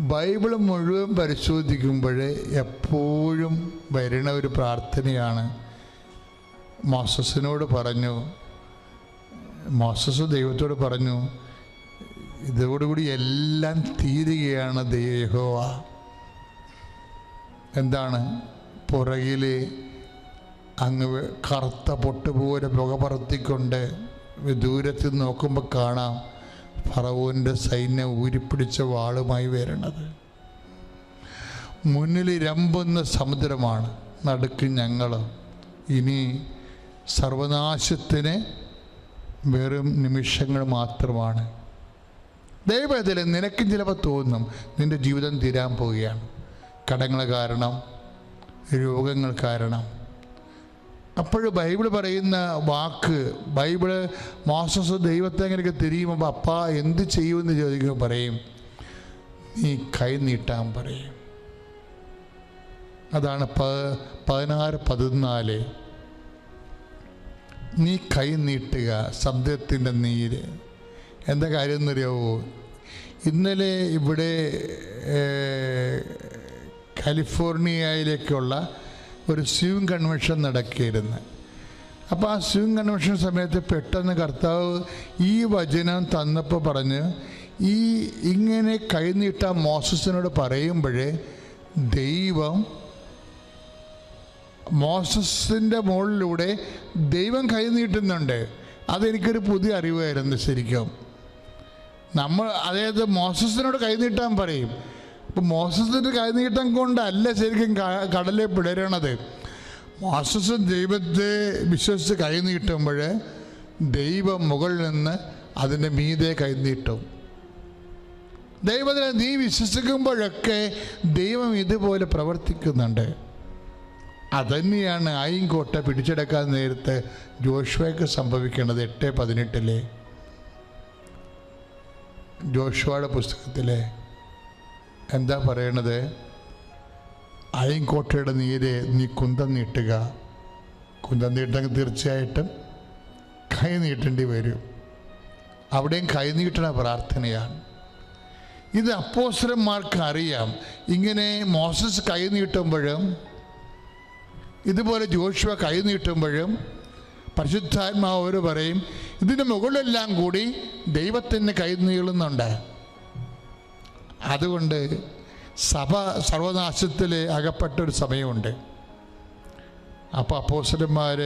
Bible മുഴുവൻ പരിശോധിക്കുമ്പോൾ എപ്പോഴും വരുന്ന ഒരു പ്രാർത്ഥനയാണ്. മോസസിനോട് പറഞ്ഞു മോസസ് ദൈവത്തോട് പറഞ്ഞു ഇതോടുകൂടി എല്ലാം തീരുകയാണ് ദൈവഹോവ എന്താണ്? പുറകിൽ അങ്ങ് കറുത്ത പൊട്ടുപോലെ പുക പറത്തിക്കൊണ്ട് ദൂരത്തിൽ നോക്കുമ്പോൾ കാണാം. ഫറവോന്റെ സൈന്യം ഊരിപ്പിടിച്ച വാളുമായി വരുന്നത് മുന്നിൽ രമ്പുന്ന സമുദ്രമാണ് നടുക്ക് ഞങ്ങൾ ഇനി സർവനാശത്തിന് വെറും നിമിഷങ്ങൾ മാത്രമാണ്. ദൈവത്തിൽ നിനക്കും ചിലപ്പോൾ തോന്നും നിന്റെ ജീവിതം തീരാൻ പോവുകയാണ്. കടങ്ങൾ കാരണം രോഗങ്ങൾ കാരണം അപ്പോൾ ബൈബിൾ പറയുന്ന വാക്ക് ബൈബിൾ മോസസ് ദൈവത്തെ അങ്ങനെയൊക്കെ തിരിയുമ്പോൾ അപ്പ എന്ത് ചെയ്യുമെന്ന് ചോദിക്കുമ്പോൾ പറയും നീ കൈ നീട്ടാൻ പറയും. അതാണ് പ പതിനാറ് പതിനാല്. നീ കൈ നീട്ടുക ശബ്ദത്തിന്റെ നീര്. എന്താ കാര്യം എന്നറിയാവോ? ഇന്നലെ ഇവിടെ കാലിഫോർണിയയിലേക്കുള്ള ഒരു സ്യൂം കൺവെൻഷൻ നടക്കിയിരുന്നു. അപ്പോൾ ആ സ്യൂം കൺവെൻഷൻ സമയത്ത് പെട്ടെന്ന് കർത്താവ് ഈ വചനം തന്നപ്പോൾ പറഞ്ഞ് ഈ ഇങ്ങനെ കൈനീട്ട മോസസിനോട് പറയുമ്പോഴേ ദൈവം മോസസിന്റെ മുകളിലൂടെ ദൈവം കൈനീട്ടുന്നുണ്ട് അതെനിക്കൊരു പുതിയ അറിവായിരുന്നു ശരിക്കും. നമ്മൾ അതായത് മോസസിനോട് കൈനീട്ടാൻ പറയും. മോസസിന്റെ കൈ നീട്ടം കൊണ്ടല്ല ശരിക്കും കടലിൽ പിടരണത് മോസസ് ദൈവത്തെ വിശ്വസിച്ച് കൈ നീട്ടുമ്പോൾ ദൈവം മുകളിൽ നിന്ന് അതിന്റെ മീതെ കൈ നീട്ടും ദൈവത്തിനെ നീ വിശ്വസിക്കുമ്പോഴൊക്കെ ദൈവം ഇതുപോലെ പ്രവർത്തിക്കുന്നുണ്ട്. അതന്നെയാണ് ആയിങ്കോട്ട പിടിച്ചെടുക്കാൻ നേരത്ത് ജോഷുവയ്ക്ക് സംഭവിക്കേണ്ടത് എട്ട് പതിനെട്ടിലെ. ജോഷുവയുടെ പുസ്തകത്തിലെ. എന്താ പറയണത്? അയൻകോട്ടയുടെ നീരെ നീ കുന്തം നീട്ടുക. കുന്തം നീട്ടെങ്കിൽ തീർച്ചയായിട്ടും കൈ നീട്ടേണ്ടി വരും. അവിടെയും കൈ നീട്ടണ പ്രാർത്ഥനയാണ്. ഇത് അപ്പോസരന്മാർക്ക് അറിയാം. ഇങ്ങനെ മോസസ് കൈ നീട്ടുമ്പോഴും ഇതുപോലെ ജോഷുവ കൈ നീട്ടുമ്പോഴും പരിശുദ്ധാത്മാവ് അവർ പറയും ഇതിന് മുകളിലെല്ലാം കൂടി ദൈവത്തിന് കൈ നീളുന്നുണ്ട്. അതുകൊണ്ട് സഭ സർവനാശത്തിൽ അകപ്പെട്ട ഒരു സമയമുണ്ട്. അപ്പോൾ അപ്പോസലന്മാർ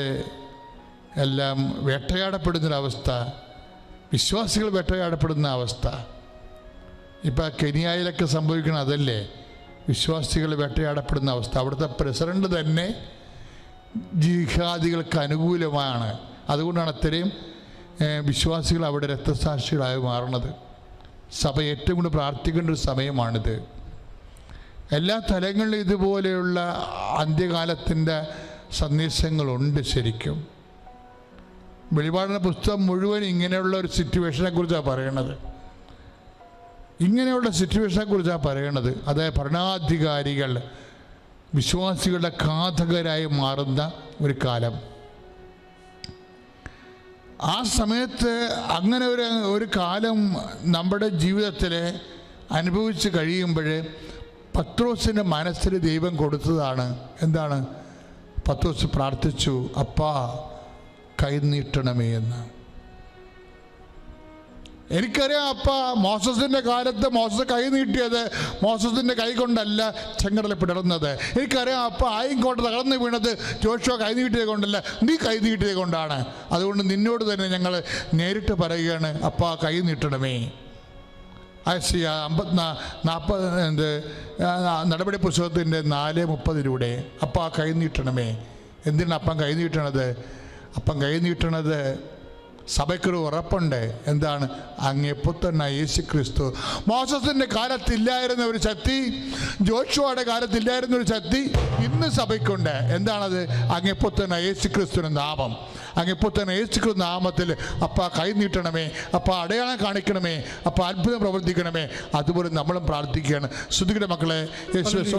എല്ലാം വേട്ടയാടപ്പെടുന്നൊരവസ്ഥ വിശ്വാസികൾ വേട്ടയാടപ്പെടുന്ന അവസ്ഥ. ഇപ്പം കെനിയായിലൊക്കെ സംഭവിക്കണം അതല്ലേ? വിശ്വാസികൾ വേട്ടയാടപ്പെടുന്ന അവസ്ഥ. അവിടുത്തെ പ്രസിഡന്റ് തന്നെ ജിഹാദികൾക്ക് അനുകൂലമാണ്. അതുകൊണ്ടാണ് അത്രയും വിശ്വാസികൾ അവിടെ രക്തസാക്ഷികളായി മാറുന്നത് സഭ ഏറ്റവും കൂടുതൽ പ്രാർത്ഥിക്കേണ്ട ഒരു സമയമാണിത്. എല്ലാ തലങ്ങളിലും ഇതുപോലെയുള്ള അന്ത്യകാലത്തിന്റെ സന്ദേശങ്ങളുണ്ട് ശരിക്കും. വെളിപാടിന്റെ പുസ്തകം മുഴുവൻ ഇങ്ങനെയുള്ള ഒരു സിറ്റുവേഷനെ കുറിച്ചാണ് പറയണത്. ഇങ്ങനെയുള്ള സിറ്റുവേഷനെ കുറിച്ചാണ് പറയണത്. അതായത് ഭരണാധികാരികൾ വിശ്വാസികളുടെ ഘാതകരായി മാറുന്ന ഒരു കാലം. ആ സമയത്ത് അങ്ങനെ ഒരു ഒരു കാലം നമ്മുടെ ജീവിതത്തിൽ അനുഭവിച്ച് കഴിയുമ്പോൾ പത്രോസിന്റെ മനസ്സിൽ ദൈവം കൊടുത്തതാണ്. എന്താണ്? പത്രോസ് പ്രാർത്ഥിച്ചു അപ്പാ കൈ നീട്ടണമേ എന്ന്. എനിക്കറിയാം അപ്പ മോസസിന്റെ കാലത്ത് മോസസ് കൈ നീട്ടിയത് മോസസിന്റെ കൈ കൊണ്ടല്ല ചെങ്കടലിൽ പിടർന്നത്. എനിക്കറിയാം അപ്പ ആയിക്കോട്ടെ തകർന്നു വീണത് ജോഷോ കൈ നീട്ടിയത് കൊണ്ടല്ല നീ കൈ നീട്ടിയത് കൊണ്ടാണ്. അതുകൊണ്ട് നിന്നോട് തന്നെ ഞങ്ങൾ നേരിട്ട് പറയുകയാണ് അപ്പ കൈ നീട്ടണമേ. ആശയ അമ്പത്തിനാ നാൽപ്പത് എന്ത് നടപടി പുസ്തകത്തിന്റെ നാല് മുപ്പതിലൂടെ അപ്പ കൈ നീട്ടണമേ. എന്തിനാണ് അപ്പം കൈ നീട്ടണത്? അപ്പം കൈ നീട്ടണത് സഭയ്ക്കൊരു ഉറപ്പുണ്ട്. എന്താണ്? അങ്ങെപ്പുത്തന്ന യേശു ക്രിസ്തു മോസസിന്റെ കാലത്തില്ലായിരുന്ന ഒരു ശക്തി ജോഷുവയുടെ കാലത്തില്ലായിരുന്ന ഒരു ശക്തി ഇന്ന് സഭയ്ക്കുണ്ട്. എന്താണത്? അങ്ങെപ്പുത്തന്ന യേശു ക്രിസ്തുവിന്റെ നാമം. അങ്ങെപ്പുത്തന്ന യേശു ക്രിസ്തു നാമത്തിൽ അപ്പ കൈ നീട്ടണമേ അപ്പ അടയാളം കാണിക്കണമേ അപ്പ അത്ഭുതം പ്രവർത്തിക്കണമേ. അതുപോലെ നമ്മളും പ്രാർത്ഥിക്കുകയാണ്. ശ്രുതിയുടെ മക്കളെ? യേശു. യേശു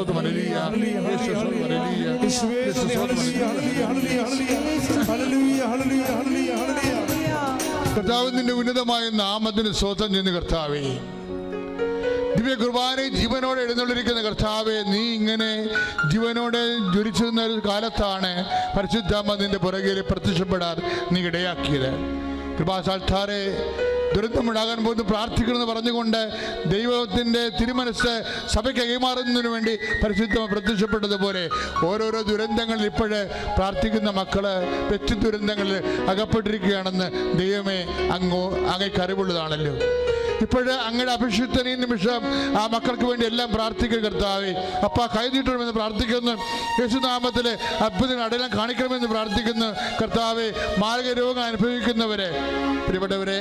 കർത്താവ് നിന്റെ ഉന്നതമായ നാമത്തിന് സ്വതം ചെന്ന് കർത്താവേ. ദിവ്യ കുർബാന ജീവനോടെ എഴുന്നള്ളിരിക്കുന്ന കർത്താവെ നീ ഇങ്ങനെ ജീവനോടെ ജ്വലിച്ചു നിന്ന ഒരു കാലത്താണ് പരിശുദ്ധാമ്മ നിന്റെ പുറകിൽ പ്രത്യക്ഷപ്പെടാൻ നീ ഇടയാക്കിയത്. കൃപാസാൽത്താറെ ദുരന്തമുണ്ടാകാൻ പോകുന്നു. പ്രാർത്ഥിക്കണമെന്ന് പറഞ്ഞുകൊണ്ട് ദൈവത്തിന്റെ തിരുമനസ് സഭയ്ക്ക് കൈമാറുന്നതിന് വേണ്ടി പരിശുദ്ധം പ്രത്യക്ഷപ്പെട്ടതുപോലെ ഓരോരോ ദുരന്തങ്ങളിൽ ഇപ്പോഴ് പ്രാർത്ഥിക്കുന്ന മക്കൾ തെറ്റു ദുരന്തങ്ങളിൽ അകപ്പെട്ടിരിക്കുകയാണെന്ന് ദൈവമേ അങ്ങോ അങ്ങേക്ക് അറിവുള്ളതാണല്ലോ. ഇപ്പോഴ് അങ്ങയുടെ അഭിഷിക്തൻ ഈ നിമിഷം ആ മക്കൾക്ക് വേണ്ടി എല്ലാം പ്രാർത്ഥിക്കുക കർത്താവെ. അപ്പ കൈതീട്ടണമെന്ന് പ്രാർത്ഥിക്കുന്നു. യേശുനാമത്തിൽ അത്ഭുതങ്ങൾ അടയാളം കാണിക്കണമെന്ന് പ്രാർത്ഥിക്കുന്നു. കർത്താവെ മാരക രോഗം അനുഭവിക്കുന്നവരെ പ്രിയപ്പെട്ടവരെ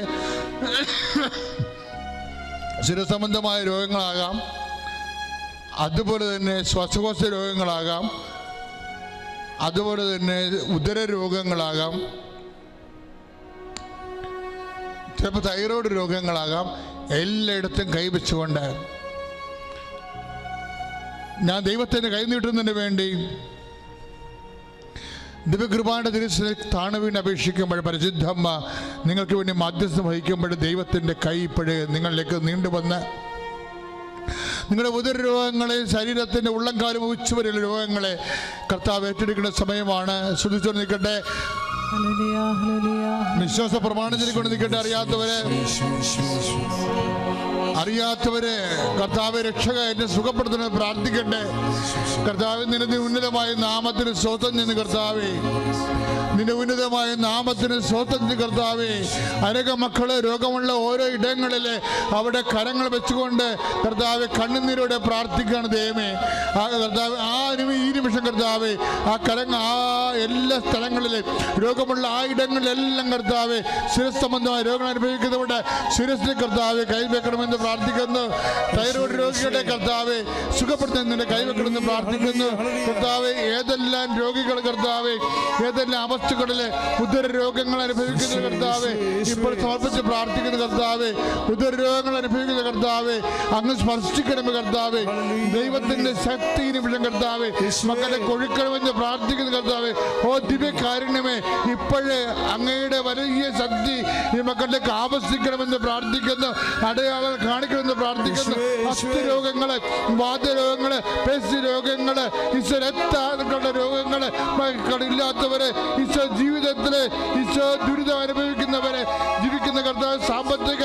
ശിരസംബന്ധമായ രോഗങ്ങളാകാം. അതുപോലെ തന്നെ ശ്വാസകോശ രോഗങ്ങളാകാം. അതുപോലെ തന്നെ ഉദര രോഗങ്ങളാകാം ചിലപ്പോൾ തൈറോയ്ഡ് രോഗങ്ങളാകാം എല്ലായിടത്തും കൈവച്ചുകൊണ്ട് ഞാൻ ദൈവത്തിന് കൈനീട്ടുന്നതിന് വേണ്ടി ദിവ്യകൃപാന്റെ തിരുസിനെ താണു വീണ് അപേക്ഷിക്കുമ്പോൾ പരിശുദ്ധമ്മ നിങ്ങൾക്ക് വേണ്ടി മാധ്യസ്ഥം വഹിക്കുമ്പോൾ ദൈവത്തിന്റെ കൈ ഇപ്പോഴേ നിങ്ങളിലേക്ക് നീണ്ടുവന്ന് നിങ്ങളുടെ ഉദര രോഗങ്ങളെ ശരീരത്തിന്റെ ഉള്ളംകാലം ഉച്ചവരെയുള്ള രോഗങ്ങളെ കർത്താവ് ഏറ്റെടുക്കേണ്ട സമയമാണ് ശ്രദ്ധിച്ചു നിൽക്കട്ടെ. വിശ്വാസ പ്രമാണത്തിൽ കൊണ്ട് അറിയാത്തവരെ. അറിയാത്തവരെ കർത്താവ് രക്ഷക എന്നെ സുഖപ്പെടുത്തുന്നത് പ്രാർത്ഥിക്കട്ടെ. കർത്താവ് നിന്റെ ഉന്നതമായ നാമത്തിന് സ്വതം നിന്ന് കർത്താവേ. നിന്റെ ഉന്നതമായ നാമത്തിന് സ്വാതന്ത്ര്യ കർത്താവേ. അനേക മക്കൾ രോഗമുള്ള ഓരോ ഇടങ്ങളിൽ അവിടെ കരങ്ങൾ വെച്ചുകൊണ്ട് കർത്താവ് കണ്ണുനീരോടെ പ്രാർത്ഥിക്കുകയാണ് ദൈവമേ. ആ കർത്താവ് ആ ഈ നിമിഷം കർത്താവേ ആ കരങ്ങൾ ആ എല്ലാ സ്ഥലങ്ങളിലും രോഗമുള്ള ആ ഇടങ്ങളിലെല്ലാം കർത്താവ് ശിരസ് സംബന്ധമായ രോഗം അനുഭവിക്കുന്നവരുടെ ശിരസിൽ കർത്താവ് കൈവെക്കണമെന്ന് പ്രാർത്ഥിക്കുന്നു. തൈറോയ്ഡ് രോഗികളുടെ കർത്താവ് സുഖപ്പെടുത്തുന്നതിന്റെ കൈവെക്കണമെന്ന് പ്രാർത്ഥിക്കുന്നു. കർത്താവ് ഏതെല്ലാം രോഗികൾ കർത്താവ് ഏതെല്ലാം അവസ്ഥകളിലെ ഉദര രോഗങ്ങൾ അനുഭവിക്കുന്ന കർത്താവേ. ഇപ്പോൾ സമർപ്പിച്ച് പ്രാർത്ഥിക്കുന്ന കർത്താവേ ഉദര രോഗങ്ങൾ അനുഭവിക്കുന്ന കർത്താവേ അങ്ങ് സ്പർശിക്കണം കർത്താവേ. ദൈവത്തിന്റെ ശക്തി ഈ നിമിഷം കർത്താവ്. മക്കളെ കൊഴുക്കണമെന്ന് പ്രാർത്ഥിക്കുന്ന കർത്താവേ. ഓ ദിവ്യകാരുണ്യമേ ഇപ്പോഴേ അങ്ങയുടെ വലിയ ശക്തി ഈ മക്കളിലേക്ക് ആവശ്യിക്കണമെന്ന് പ്രാർത്ഥിക്കുന്നു. അടയാളം കാണിക്കണമെന്ന് പ്രാർത്ഥിക്കുന്നു. അസ്ഥി രോഗങ്ങൾ വാദരോഗങ്ങൾ പേശി രോഗങ്ങൾ ഈശോ രക്തങ്ങളുടെ രോഗങ്ങൾ മക്കളില്ലാത്തവരെ ഈശോ ജീവിതത്തിൽ ഈശോ ദുരിതം അനുഭവിക്കുന്നവരെ ജീവിക്കുന്ന കർത്താവ് സാമ്പത്തിക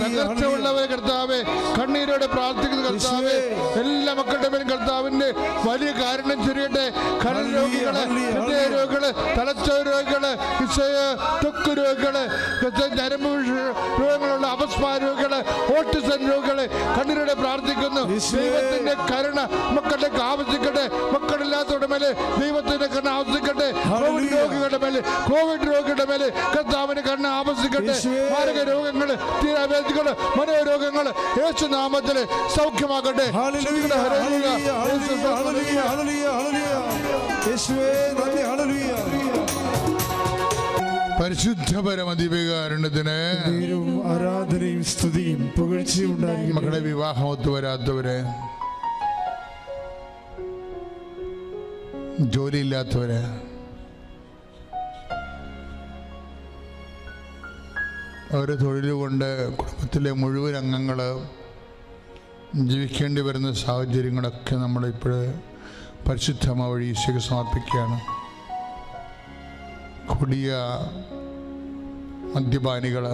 തകർച്ചയുള്ളവരെ കർത്താവെ കണ്ണീരോടെ പ്രാർത്ഥിക്കുന്ന കർത്താവെ എല്ലാ മക്കളുടെ മേലും കർത്താവിന്റെ വലിയ കാരണം ചൊരിയട്ടെ. കരൾ രോഗികൾ ഹൃദയ രോഗികൾ തലച്ചോർ രോഗികൾ ത്വക്ക് രോഗികൾ ഞരമ്പ് രോഗങ്ങളുള്ള അപസ്മാ രോഗികൾ ഓട്ടിസം രോഗികൾ കണ്ണീരോടെ പ്രാർത്ഥിക്കുന്നു. ദൈവത്തിന്റെ കരുണ മക്കളുടെ ആവശ്യിക്കട്ടെ മക്കളില്ലാത്തവരുടെ മേലെ ദൈവത്തിന്റെ കരുണ ആവശ്യിക്കട്ടെ കോവിഡ് രോഗികളുടെ മേലെ കോവിഡ് രോഗികളുടെ മേലെ കർത്താവിന്റെ കരുണ ആവശ്യിക്കട്ടെ മാരക രോഗങ്ങൾ തീരാവേദികൾ മനോരോഗങ്ങൾ യേശു നാമത്തിൽ സൗഖ്യമാകട്ടെ. പരിശുദ്ധ പരമദിവികാരണത്തിന് പേരും ആരാധനയും സ്തുതിയും പുകഴ്ചയും ഉണ്ടായി മക്കളെ വിവാഹം ഒത്തുവരാത്തവര് ജോലിയില്ലാത്തവര് ഒരു തൊഴിൽ കൊണ്ട് കുടുംബത്തിലെ മുഴുവൻ അംഗങ്ങൾ ജീവിക്കേണ്ടി വരുന്ന സാഹചര്യങ്ങളൊക്കെ നമ്മളിപ്പോൾ പരിശുദ്ധമ വഴി ഈശോയ്ക്ക് സമർപ്പിക്കുകയാണ്. കൊടിയ മദ്യപാനികൾ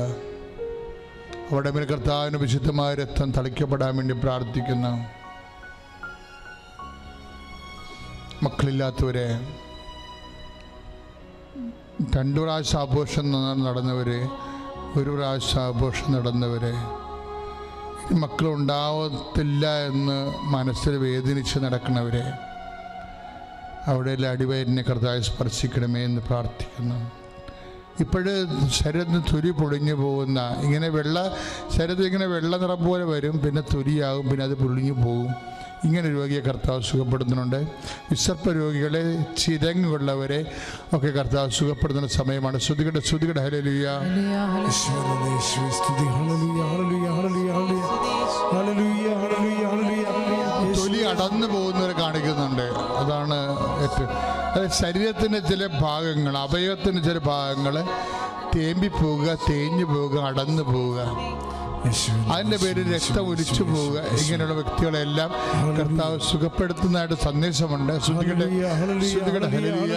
അവിടെ മേൽ കർത്താവിന് വിശുദ്ധമായ രക്തം തളിക്കപ്പെടാൻ വേണ്ടി പ്രാർത്ഥിക്കുന്ന മക്കളില്ലാത്തവരെ രണ്ടു പ്രാവശ്യം ആഘോഷം നടന്നവരെ ഒരു പ്രാവശ്യം ആഘോഷം നടന്നവരെ മക്കളുണ്ടാവത്തില്ല എന്ന് മനസ്സിൽ വേദനിച്ച് നടക്കുന്നവരെ അവിടെയെല്ലാം അടിവയറിനെ കർത്താവ് സ്പർശിക്കണമേ എന്ന് പ്രാർത്ഥിക്കുന്നു. ഇപ്പോഴ് ശരീരത്തിന് തുരി പൊളിഞ്ഞു പോകുന്ന ഇങ്ങനെ വെള്ള ശരത് ഇങ്ങനെ വെള്ള നിറം പോലെ വരും പിന്നെ തുരിയാകും പിന്നെ അത് പൊളിഞ്ഞു പോകും ഇങ്ങനെ രോഗിയെ കർത്താവ് സുഖപ്പെടുത്തുന്നുണ്ട് വിസർപ്പ രോഗികളെ ചിരങ്ങുള്ളവരെ ഒക്കെ കർത്താവ് സുഖപ്പെടുത്തുന്ന സമയമാണ് ശ്രുതികട ശ്രുതികട ഹലലിയ തൊലി അടന്നു പോകുന്നവരെ കാണിക്കുന്നുണ്ട് അതാണ് ഏറ്റവും അത് ശരീരത്തിന്റെ ചില ഭാഗങ്ങൾ അവയവത്തിന്റെ ചില ഭാഗങ്ങൾ തേമ്പി പോവുക തേഞ്ഞു പോവുക അടന്നു പോവുക. അതിന്റെ പേരിൽ രക്തം ഒലിച്ചു പോവുക. ഇങ്ങനെയുള്ള വ്യക്തികളെല്ലാം കർത്താവ് സുഖപ്പെടുത്തുന്നതായിട്ട് സന്ദേശമുണ്ട്. ശ്രുതികളുടെ ഹല്ലേലൂയ,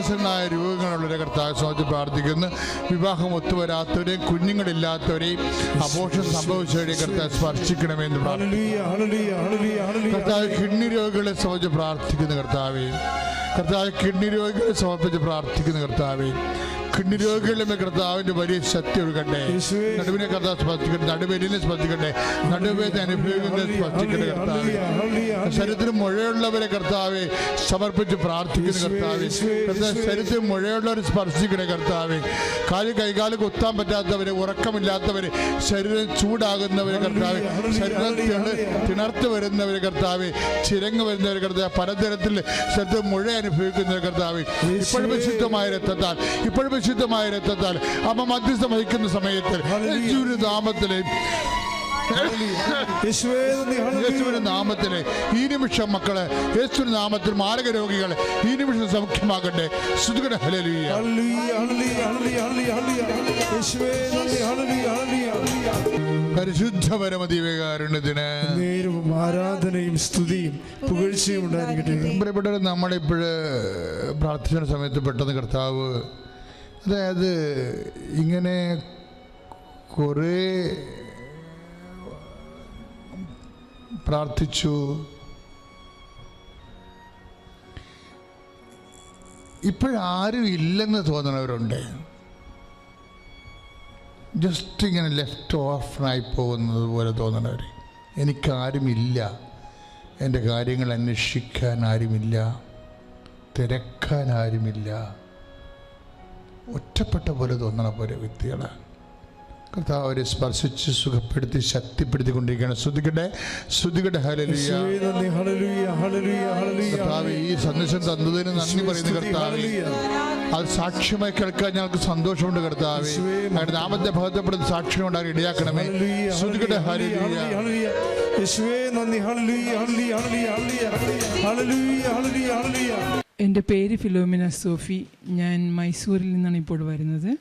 വ്യത്യസ്തങ്ങളായ രൂപങ്ങളുള്ളവരെ കർത്താവ് സ്വാതി പ്രാർത്ഥിക്കുന്നു. വിവാഹം ഒത്തുവരാത്തവരെയും കുഞ്ഞുങ്ങളില്ലാത്തവരെയും അപോഷം സംഭവിച്ചവരെയും കർത്താവ് സ്പർശിക്കണമെന്ന് പ്രാർത്ഥിക്കുന്നു. കർത്താവ് കിഡ്നി രോഗികളെ സംബന്ധിച്ച് പ്രാർത്ഥിക്കുന്ന കർത്താവേ. കർത്താവ് കിഡ്നി രോഗികളെ സമർപ്പിച്ച് പ്രാർത്ഥിക്കുന്നു കർത്താവേ. കിഡ്നി രോഗികളുടെ മേൽ കർത്താവിന്റെ വലിയ ശക്തി ഒഴുകട്ടെ നടുവിനെ കർത്താവ് സ്പർശിക്കട്ടെ നടുവേലിനെ സ്പർശിക്കട്ടെ നടുവേദന അനുഭവിക്കുന്നത് സ്പർശിക്കട്ടെ കർത്താവ്. ശരീരത്തിന് മുഴയുള്ളവരെ കർത്താവെ സമർപ്പിച്ച് പ്രാർത്ഥിക്കുന്ന കർത്താവെ. ശരീരത്തിന് ശരീരത്തിൽ മുഴയുള്ളവരെ സ്പർശിക്കണേ കർത്താവ്. കാൽ കൈകാൽ കുത്താൻ പറ്റാത്തവരെ ഉറക്കമില്ലാത്തവരെ ശരീരം ചൂടാകുന്നവരെ കർത്താവ്. ശരീരം. തിണർത്ത് വരുന്നവരെ കർത്താവ് ചിരങ്ങ് വരുന്നവരെ കർത്താവ് പലതരത്തിൽ ശരീരത്തിൽ മുഴ അനുഭവിക്കുന്നവരെ കർത്താവ് ഇപ്പോഴും വിശുദ്ധമായ രക്തത്താൽ ഇപ്പോഴും വിശുദ്ധമായ രക്തത്താൽ അമ്മ മധ്യസ്ഥം വഹിക്കുന്ന സമയത്തിൽ നാമത്തിലെ യേശുവിന്റെ നാമത്തിലെ. ഈ നിമിഷം മക്കളെ യേശുവിന്റെ നാമത്തിൽ മാരക രോഗികളെ ഈ നിമിഷം സൗഖ്യമാകട്ടെ. Hallelujah, hallelujah. പരിശുദ്ധ നേരവും ആരാധനയും സ്തുതിയും പുകഴ്ചയും ഉണ്ടായിരിക്കട്ടെ. നമ്മളിപ്പോഴ് പ്രാർത്ഥന സമയത്ത് പെട്ടെന്ന് കർത്താവ് അതായത് ഇങ്ങനെ കുറേ പ്രാർത്ഥിച്ചു. ഇപ്പോഴാരും ഇല്ലെന്ന് തോന്നണവരുണ്ട്. ജസ്റ്റ് ഇങ്ങനെ ലെഫ്റ്റ് ഓഫനായി പോകുന്നത് പോലെ തോന്നണവർ എനിക്കാരുമില്ല. എന്റെ കാര്യങ്ങൾ അന്വേഷിക്കാൻ ആരുമില്ല. തിരക്കാൻ ആരുമില്ല. ഒറ്റപ്പെട്ട പോലെ തോന്നണ പോലെ വ്യക്തികളാണ് കർത്താവ് അവരെ സ്പർശിച്ച് സുഖപ്പെടുത്തി ശക്തിപ്പെടുത്തിക്കൊണ്ടിരിക്കുകയാണ്. ശ്രുതികട്ടെ ശ്രുതികട്ടെ ഹല്ലേലൂയ. കർത്താവ് ഈ സന്ദേശം തന്നതിന് നന്ദി പറയുന്നു കർത്താവ്. അത് സാക്ഷ്യമായി കേൾക്കാൻ ഞങ്ങൾക്ക് സന്തോഷമുണ്ട് കർത്താവ്. ഞങ്ങളുടെ നാമത്തെ ഭഗത്തപ്പെടുന്ന സാക്ഷ്യം ഉണ്ടാകാൻ ഇടയാക്കണമേ. ശ്രുതികട്ടെ ഹല്ലേലൂയ, എന്റെ പേര് ഫിലോമിന സോഫി. ഞാൻ മൈസൂരിൽ നിന്നാണ് ഇപ്പോൾ വരുന്നത്.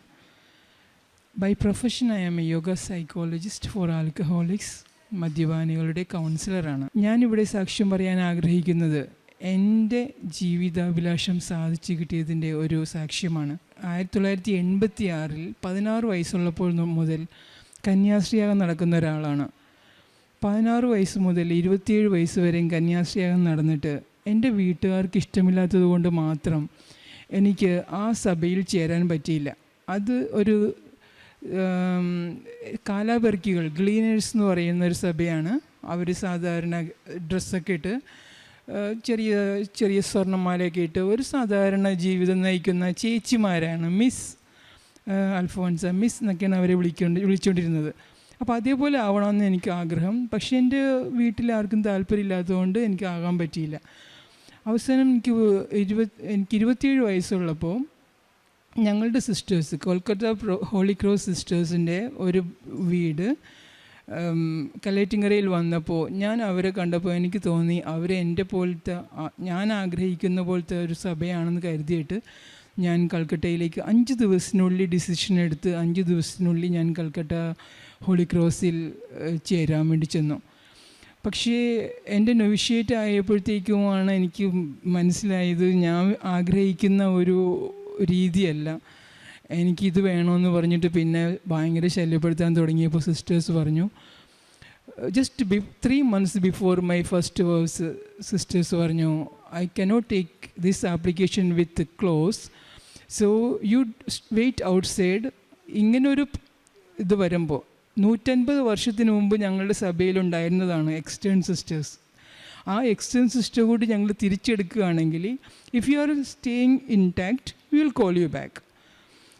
By profession I am a yoga psychologist for alcoholics മദ്യപാനികളുടെ കൗൺസിലറാണ് ഞാനിവിടെ സാക്ഷ്യം പറയാൻ ആഗ്രഹിക്കുന്നത് എന്റെ ജീവിതാഭിലാഷം സാധിച്ചു കിട്ടിയതിന്റെ ഒരു സാക്ഷ്യമാണ്. ആയിരത്തി തൊള്ളായിരത്തി എൺപത്തി ആറിൽ പതിനാറ് വയസ്സുള്ളപ്പോൾ മുതൽ കന്യാസ്ത്രീയാകം നടക്കുന്ന ഒരാളാണ്. പതിനാറ് വയസ്സ് മുതൽ ഇരുപത്തിയേഴ് വയസ്സ് വരെയും കന്യാസ്ത്രീയാകം നടന്നിട്ട് എന്റെ വീട്ടുകാർക്ക് ഇഷ്ടമില്ലാത്തത് കൊണ്ട് മാത്രം എനിക്ക് ആ സഭയിൽ ചേരാൻ പറ്റിയില്ല. അത് ഒരു കാലാപെർക്കികൾ ഗ്ലീനേഴ്സ് എന്ന് പറയുന്ന ഒരു സഭയാണ്. അവർ സാധാരണ ഡ്രസ്സൊക്കെ ഇട്ട് ചെറിയ ചെറിയ സ്വർണമാലയൊക്കെ ഇട്ട് ഒരു സാധാരണ ജീവിതം നയിക്കുന്ന ചേച്ചിമാരാണ് മിസ് അൽഫോൻസ മിസ് എന്നൊക്കെയാണ് അവരെ വിളിക്കൊണ്ട് വിളിച്ചുകൊണ്ടിരുന്നത് അപ്പോൾ അതേപോലെ ആവണമെന്ന് എനിക്ക് ആഗ്രഹം. പക്ഷേ എന്റെ വീട്ടിൽ ആർക്കും താല്പര്യമില്ലാത്തതുകൊണ്ട് എനിക്ക് ആകാൻ പറ്റിയില്ല. അവസാനം എനിക്ക് ഇരുപത് എനിക്ക് ഇരുപത്തിയേഴ് വയസ്സുള്ളപ്പോൾ ഞങ്ങളുടെ സിസ്റ്റേഴ്സ് കൊൽക്കത്ത ഹോളി ക്രോസ് സിസ്റ്റേഴ്സിന്റെ ഒരു വീട് കലേറ്റിങ്ങരയിൽ വന്നപ്പോൾ ഞാൻ അവരെ കണ്ടപ്പോൾ എനിക്ക് തോന്നി അവർ എന്റെ പോലത്തെ ഞാൻ ആഗ്രഹിക്കുന്ന പോലത്തെ ഒരു സഭയാണെന്ന് കരുതിയിട്ട് ഞാൻ കൽക്കട്ടയിലേക്ക് അഞ്ച് ദിവസത്തിനുള്ളിൽ ഡിസിഷൻ എടുത്ത് അഞ്ച് ദിവസത്തിനുള്ളിൽ ഞാൻ കൽക്കട്ട ഹോളി ക്രോസിൽ ചേരാൻ വേണ്ടി ചെന്നു. പക്ഷേ എന്റെ നൊവിഷ്യേറ്റ് ആയപ്പോഴത്തേക്കുമാണ് എനിക്ക് മനസ്സിലായത് ഞാൻ ആഗ്രഹിക്കുന്ന ഒരു രീതിയല്ല. എനിക്കിത് വേണമെന്ന് പറഞ്ഞിട്ട് പിന്നെ ഭയങ്കര ശല്യപ്പെടുത്താൻ തുടങ്ങിയപ്പോൾ സിസ്റ്റേഴ്സ് പറഞ്ഞു just be three months before my first vows sisters പറഞ്ഞു I cannot take this application with close so you wait outside ഇങ്ങനൊരു ഇത് വരുമ്പോൾ നൂറ്റൻപത് വർഷത്തിന് മുമ്പ് ഞങ്ങളുടെ സഭയിലുണ്ടായിരുന്നതാണ് എക്സ്റ്റേൺ സിസ്റ്റേഴ്സ് ആ എക്സ്റ്റേൺ സിസ്റ്റർ കൂടി ഞങ്ങൾ തിരിച്ചെടുക്കുകയാണെങ്കിൽ if you are staying intact will call you back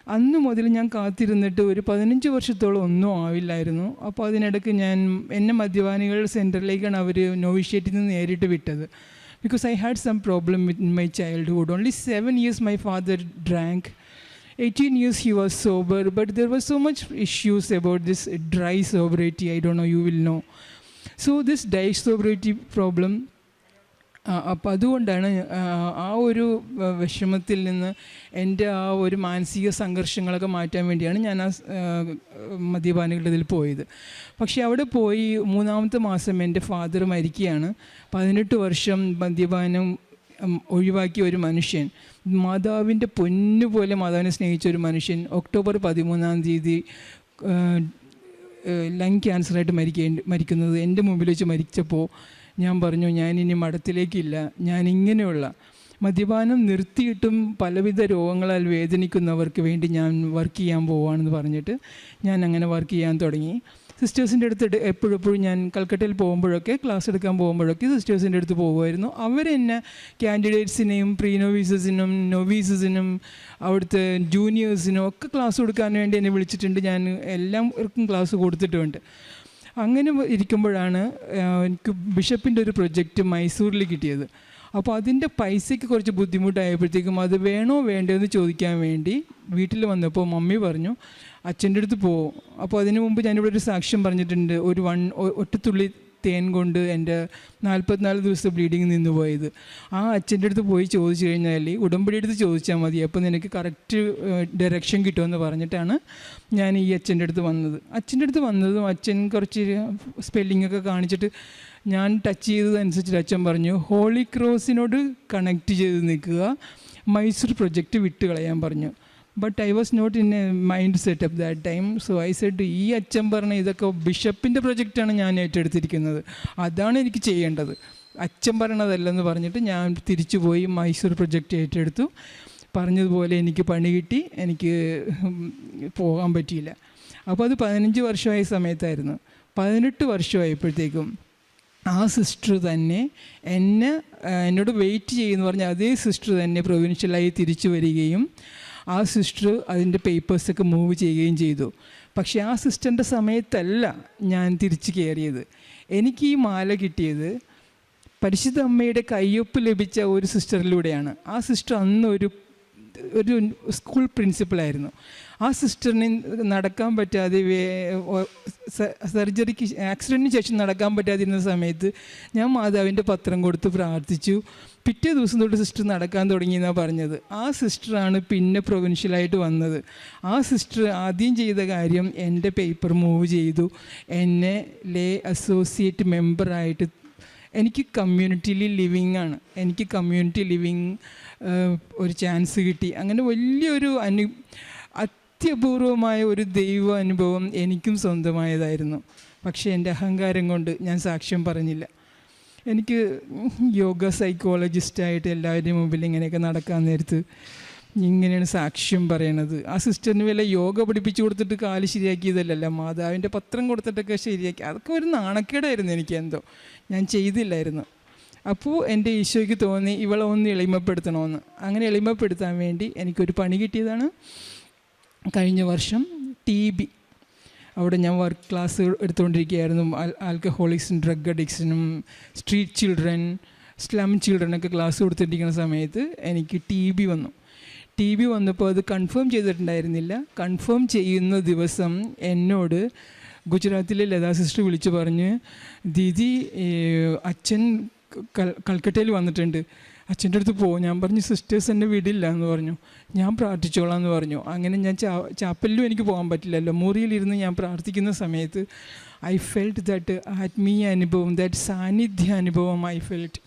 അന്ന് മുതൽ ഞാൻ കാത്തിരുന്നിട്ട് ഒരു പതിനഞ്ച് വർഷത്തോളം ഒന്നും ആവില്ലായിരുന്നു. അപ്പോൾ അതിനിടയ്ക്ക് ഞാൻ എന്നെ മദ്യപാനികളുടെ സെന്ററിലേക്കാണ് അവർ നോവിഷ്യേറ്റിൽ നിന്ന് നേരിട്ട് വിട്ടത്. Because I had some problem with my childhood only seven years my father drank 18 years he was sober, but there were so much issues about this dry sobriety. I don't know, you will know. So this dry sobriety problem, അപ്പം അതുകൊണ്ടാണ് ആ, ഒരു വിഷമത്തിൽ നിന്ന് എന്റെ ആ ഒരു മാനസിക സംഘർഷങ്ങളൊക്കെ മാറ്റാൻ വേണ്ടിയാണ് ഞാൻ ആ മദ്യപാനികളുടെ ഇതിൽ പോയത് പക്ഷേ അവിടെ പോയി മൂന്നാമത്തെ മാസം എന്റെ ഫാദർ മരിക്കുകയാണ് പതിനെട്ട് വർഷം മദ്യപാനം ഒഴിവാക്കിയ ഒരു മനുഷ്യൻ മാതാവിന്റെ പൊന്നുപോലെ മാതാവിനെ സ്നേഹിച്ച ഒരു മനുഷ്യൻ ഒക്ടോബർ പതിമൂന്നാം തീയതി ലങ് ക്യാൻസറായിട്ട് മരിക്കേണ്ടി മരിക്കുന്നത് എന്റെ മുമ്പിൽ വെച്ച് മരിച്ചപ്പോൾ ഞാൻ പറഞ്ഞു ഞാൻ ഇനി മഠത്തിലേക്കില്ല. ഞാൻ ഇങ്ങനെയുള്ള മദ്യപാനം നിർത്തിയിട്ടും പലവിധ രോഗങ്ങളാൽ വേദനിക്കുന്നവർക്ക് വേണ്ടി ഞാൻ വർക്ക് ചെയ്യാൻ പോവുകയാണെന്ന് പറഞ്ഞിട്ട് ഞാൻ അങ്ങനെ വർക്ക് ചെയ്യാൻ തുടങ്ങി. സിസ്റ്റേഴ്സിന്റെ അടുത്ത് എപ്പോഴും ഞാൻ കൽക്കട്ടയിൽ പോകുമ്പോഴൊക്കെ ക്ലാസ് എടുക്കാൻ പോകുമ്പോഴൊക്കെ സിസ്റ്റേഴ്സിന്റെ അടുത്ത് പോകുമായിരുന്നു. അവരെന്നെ ക്യാൻഡിഡേറ്റ്സിനെയും പ്രീ നോവീസസിനും നോവീസസിനും അവിടുത്തെ ജൂനിയേഴ്സിനും ഒക്കെ ക്ലാസ് കൊടുക്കാൻ വേണ്ടി എന്നെ വിളിച്ചിട്ടുണ്ട്. ഞാൻ എല്ലാവർക്കും ക്ലാസ് കൊടുത്തിട്ടുമുണ്ട് അങ്ങനെ ഇരിക്കുമ്പോഴാണ് എനിക്ക് ബിഷപ്പിന്റെ ഒരു പ്രൊജക്റ്റ് മൈസൂരിൽ കിട്ടിയത്. അപ്പോൾ അതിന്റെ പൈസയ്ക്ക് കുറച്ച് ബുദ്ധിമുട്ടായപ്പോഴത്തേക്കും അത് വേണോ വേണ്ടോ എന്ന് ചോദിക്കാൻ വേണ്ടി വീട്ടിൽ വന്നപ്പോൾ മമ്മി പറഞ്ഞു അച്ഛന്റെ അടുത്ത് പോകും അപ്പോൾ അതിന് മുമ്പ് ഞാനിവിടെ ഒരു സാക്ഷ്യം പറഞ്ഞിട്ടുണ്ട് ഒരു വൺ ഒറ്റത്തുള്ളി തേൻ കൊണ്ട് എന്റെ നാൽപ്പത്തിനാല് ദിവസത്തെ ബ്ലീഡിങ് നിന്ന് പോയത്. ആ അച്ഛന്റെ അടുത്ത് പോയി ചോദിച്ചു കഴിഞ്ഞാൽ ഉടമ്പടി എടുത്ത് ചോദിച്ചാൽ മതി അപ്പോൾ നിനക്ക് കറക്റ്റ് ഡയറക്ഷൻ കിട്ടുമെന്ന് പറഞ്ഞിട്ടാണ് ഞാൻ ഈ അച്ഛന്റെ അടുത്ത് വന്നത്. അച്ഛന്റെ അടുത്ത് വന്നതും അച്ഛൻ കുറച്ച് സ്പെല്ലിങ്ങൊക്കെ കാണിച്ചിട്ട് ഞാൻ ടച്ച് ചെയ്തതനുസരിച്ചിട്ട് അച്ഛൻ പറഞ്ഞു ഹോളി ക്രോസിനോട് കണക്റ്റ് ചെയ്ത് നിൽക്കുക. മൈസൂർ പ്രൊജക്റ്റ് വിട്ട് കളയാൻ പറഞ്ഞു. But I was not in a mind set up that time so I said ഈ അച്ഛൻ പറഞ്ഞ ഇതൊക്കെ ബിഷപ്പിന്റെ പ്രൊജക്റ്റാണ് ഞാൻ ഏറ്റെടുത്തിരിക്കുന്നത്. അതാണ് എനിക്ക് ചെയ്യേണ്ടത്. അച്ഛൻ പറയണതല്ലെന്ന് പറഞ്ഞിട്ട് ഞാൻ തിരിച്ചു പോയി മൈസൂർ പ്രൊജക്റ്റ് ഏറ്റെടുത്തു. പറഞ്ഞതുപോലെ എനിക്ക് പണി കിട്ടി. എനിക്ക് പോകാൻ പറ്റിയില്ല. അപ്പോൾ അത് പതിനഞ്ച് വർഷമായ സമയത്തായിരുന്നു. പതിനെട്ട് വർഷമായപ്പോഴത്തേക്കും ആ സിസ്റ്റർ തന്നെ എന്നെ എന്നോട് വെയിറ്റ് ചെയ്യുമെന്ന് പറഞ്ഞ അതേ സിസ്റ്റർ തന്നെ പ്രൊവിൻഷ്യലായി തിരിച്ചു വരികയും ആ സിസ്റ്റർ അതിന്റെ പേപ്പേഴ്സൊക്കെ മൂവ് ചെയ്യുകയും ചെയ്തു. പക്ഷേ ആ സിസ്റ്ററിന്റെ സമയത്തല്ല ഞാൻ തിരിച്ചു കയറിയത്. എനിക്ക് ഈ മാല കിട്ടിയത് പരിശുദ്ധ അമ്മയുടെ കയ്യൊപ്പ് ലഭിച്ച ഒരു സിസ്റ്ററിലൂടെയാണ്. ആ സിസ്റ്റർ അന്ന് ഒരു ഒരു സ്കൂൾ പ്രിൻസിപ്പളായിരുന്നു ആ സിസ്റ്ററിന് നടക്കാൻ പറ്റാതെ സർജറിക്ക് ആക്സിഡന്റിന് ശേഷം നടക്കാൻ പറ്റാതിരുന്ന സമയത്ത് ഞാൻ മാതാവിന്റെ പത്രം കൊടുത്ത് പ്രാർത്ഥിച്ചു. പിറ്റേ ദിവസം തൊട്ട് സിസ്റ്റർ നടക്കാൻ തുടങ്ങി എന്നാണ് പറഞ്ഞത്. ആ സിസ്റ്ററാണ് പിന്നെ പ്രൊവിൻഷ്യലായിട്ട് വന്നത്. ആ സിസ്റ്റർ ആദ്യം ചെയ്ത കാര്യം എന്റെ പേപ്പർ മൂവ് ചെയ്തു. എന്നെ ലേ അസോസിയേറ്റ് മെമ്പറായിട്ട് എനിക്ക് കമ്മ്യൂണിറ്റിയിൽ ലിവിങ് ആണ്. എനിക്ക് കമ്മ്യൂണിറ്റി ലിവിങ് ഒരു ചാൻസ് കിട്ടി. അങ്ങനെ വലിയൊരു അനു അത്യപൂർവമായ ഒരു ദൈവ അനുഭവം എനിക്കും സ്വന്തമായതായിരുന്നു. പക്ഷേ എന്റെ അഹങ്കാരം കൊണ്ട് ഞാൻ സാക്ഷ്യം പറഞ്ഞില്ല. എനിക്ക് യോഗ സൈക്കോളജിസ്റ്റായിട്ട് എല്ലാവരുടെയും മുമ്പിൽ ഇങ്ങനെയൊക്കെ നടക്കാൻ നേരത്ത് ഇങ്ങനെയാണ് സാക്ഷ്യം പറയണത്. ആ സിസ്റ്ററിന് വല്ല യോഗ പഠിപ്പിച്ചു കൊടുത്തിട്ട് കാൽ ശരിയാക്കിയതല്ലല്ല. മാതാവിന്റെ പത്രം കൊടുത്തിട്ടൊക്കെ ശരിയാക്കി. അതൊക്കെ ഒരു നാണക്കേടായിരുന്നു എനിക്ക് എന്തോ. ഞാൻ ചെയ്തില്ലായിരുന്നു. അപ്പോൾ എന്റെ ഈശോയ്ക്ക് തോന്നി ഇവളെ ഒന്ന് എളിമപ്പെടുത്തണമെന്ന്. അങ്ങനെ എളിമപ്പെടുത്താൻ വേണ്ടി എനിക്കൊരു പണി കിട്ടിയതാണ്. കഴിഞ്ഞ വർഷം ടി ബി അവിടെ ഞാൻ വർക്ക് ക്ലാസ് എടുത്തുകൊണ്ടിരിക്കുകയായിരുന്നു. ആൽക്കഹോളിക്സും ഡ്രഗ് അഡിക്ഷനും സ്ട്രീറ്റ് ചിൽഡ്രൻ സ്ലം ചിൽഡ്രനൊക്കെ ക്ലാസ് കൊടുത്തിരിക്കുന്ന സമയത്ത് എനിക്ക് ടി ബി വന്നു. ടി ബി വന്നപ്പോൾ അത് കൺഫേം ചെയ്തിട്ടുണ്ടായിരുന്നില്ല. കൺഫേം ചെയ്യുന്ന ദിവസം എന്നോട് ഗുജറാത്തിലെ ലതാ സിസ്റ്റർ വിളിച്ചു പറഞ്ഞ് ദീദി അച്ഛൻ കൽ കൽക്കട്ടയിൽ വന്നിട്ടുണ്ട്. അച്ഛന്റെ അടുത്ത് പോകും ഞാൻ പറഞ്ഞു സിസ്റ്റേഴ്സ് എന്നെ വീടില്ല എന്ന് പറഞ്ഞു. ഞാൻ പ്രാർത്ഥിച്ചോളാം എന്ന് പറഞ്ഞു. അങ്ങനെ ഞാൻ ചാ ചാപ്പലിലും എനിക്ക് പോകാൻ പറ്റില്ലല്ലോ. മുറിയിലിരുന്ന് ഞാൻ പ്രാർത്ഥിക്കുന്ന സമയത്ത് ഐ ഫെൽറ്റ് ദാറ്റ് ആത്മീയ അനുഭവം ദാറ്റ് സാന്നിധ്യ അനുഭവം ഐ ഫെൽറ്റ്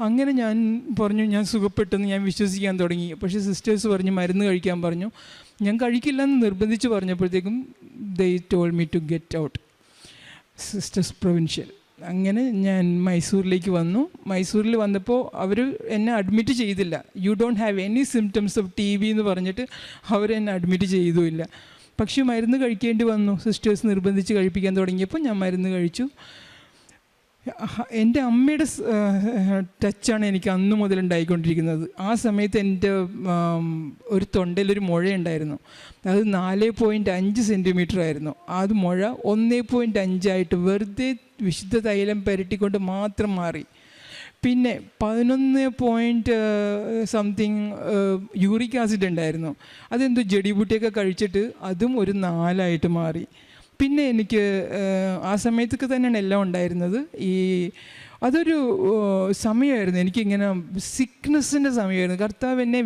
അങ്ങനെ ഞാൻ പറഞ്ഞു ഞാൻ സുഖപ്പെട്ടെന്ന് ഞാൻ വിശ്വസിക്കാൻ തുടങ്ങി. പക്ഷേ സിസ്റ്റേഴ്സ് പറഞ്ഞു മരുന്ന് കഴിക്കാൻ പറഞ്ഞു. ഞാൻ കഴിക്കില്ല എന്ന് നിർബന്ധിച്ച് പറഞ്ഞപ്പോഴത്തേക്കും they told me to get out sisters provincial അങ്ങനെ ഞാൻ മൈസൂരിലേക്ക് വന്നു. മൈസൂരിൽ വന്നപ്പോൾ അവർ എന്നെ അഡ്മിറ്റ് ചെയ്തില്ല. You don't have any symptoms of T B എന്ന് പറഞ്ഞിട്ട് അവർ എന്നെ അഡ്മിറ്റ് ചെയ്തുമില്ല. പക്ഷേ മരുന്ന് കഴിക്കേണ്ടി വന്നു. സിസ്റ്റേഴ്സ് നിർബന്ധിച്ച് കഴിപ്പിക്കാൻ തുടങ്ങിയപ്പോൾ ഞാൻ മരുന്ന് കഴിച്ചു. എന്റെ അമ്മയുടെ ടച്ചാണ് എനിക്ക് അന്ന് മുതൽ ഉണ്ടായിക്കൊണ്ടിരിക്കുന്നത്. ആ സമയത്ത് എന്റെ ഒരു തൊണ്ടയിലൊരു മുഴയുണ്ടായിരുന്നു അത് നാല് പോയിന്റ് അഞ്ച് സെന്റിമീറ്റർ ആയിരുന്നു. അത് മുഴ ഒന്നേ പോയിന്റ് അഞ്ചായിട്ട് വെറുതെ വിശുദ്ധ തൈലം പുരട്ടിക്കൊണ്ട് മാത്രം മാറി. പിന്നെ പതിനൊന്ന് പോയിന്റ് സംതിങ് യൂറിക് ആസിഡ് ഉണ്ടായിരുന്നു. അതെന്തോ ജഡിബൂട്ടിയൊക്കെ കഴിച്ചിട്ട് അതും ഒരു നാലായിട്ട് മാറി. പിന്നെ എനിക്ക് ആ സമയത്തൊക്കെ തന്നെയാണ് എല്ലാം ഉണ്ടായിരുന്നത്. ഈ അതൊരു സമയമായിരുന്നു. എനിക്കിങ്ങനെ സിക്നസ്സിന്റെ സമയമായിരുന്നു. കർത്താവ് എന്നെ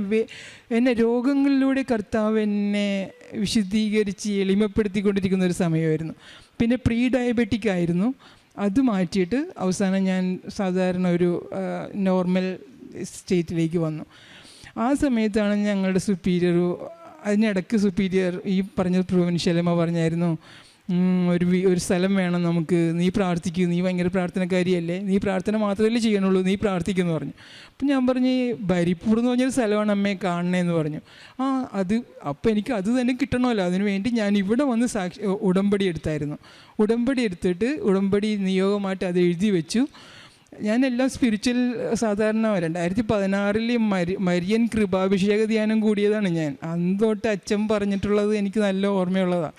എന്നെ രോഗങ്ങളിലൂടെ കർത്താവ് എന്നെ വിശുദ്ധീകരിച്ച് എളിമപ്പെടുത്തിക്കൊണ്ടിരിക്കുന്ന ഒരു സമയമായിരുന്നു. പിന്നെ പ്രീ ഡയബറ്റിക് ആയിരുന്നു. അത് മാറ്റിയിട്ട് അവസാനം ഞാൻ സാധാരണ ഒരു നോർമൽ സ്റ്റേറ്റിലേക്ക് വന്നു. ആ സമയത്താണ് ഞങ്ങളുടെ സുപ്പീരിയർ അതിനിടയ്ക്ക് സുപ്പീരിയർ ഈ പറഞ്ഞ പ്രൊവിൻഷ്യലമ്മ പറഞ്ഞായിരുന്നു. "ഉം, ഒരു ഒരു സ്ഥലം വേണം നമുക്ക്. നീ പ്രാർത്ഥിക്കൂ. നീ ഭയങ്കര പ്രാർത്ഥനക്കാരിയല്ലേ? നീ പ്രാർത്ഥന മാത്രമല്ലേ ചെയ്യണുള്ളൂ നീ പ്രാർത്ഥിക്കുമെന്ന് പറഞ്ഞു. അപ്പം ഞാൻ പറഞ്ഞു ബരിപ്പൂർ എന്ന് പറഞ്ഞൊരു സ്ഥലമാണ് അമ്മയെ കാണണേന്ന് പറഞ്ഞു. ആ അത് അപ്പം എനിക്ക് അത് തന്നെ കിട്ടണമല്ലോ. അതിനു വേണ്ടി ഞാൻ ഇവിടെ വന്ന് സാക്ഷി ഉടമ്പടി എടുത്തായിരുന്നു. ഉടമ്പടി എടുത്തിട്ട് ഉടമ്പടി നിയോഗമായിട്ട് അത് എഴുതി വെച്ചു. ഞാനെല്ലാം സ്പിരിച്വൽ സാധാരണ രണ്ടായിരത്തി പതിനാറിൽ മരി മരിയൻ കൃപാഭിഷേക ധ്യാനം കൂടിയതാണ് ഞാൻ. അന്ന് തൊട്ട് അച്ഛൻ പറഞ്ഞിട്ടുള്ളത് എനിക്ക് നല്ല ഓർമ്മയുള്ളതാണ്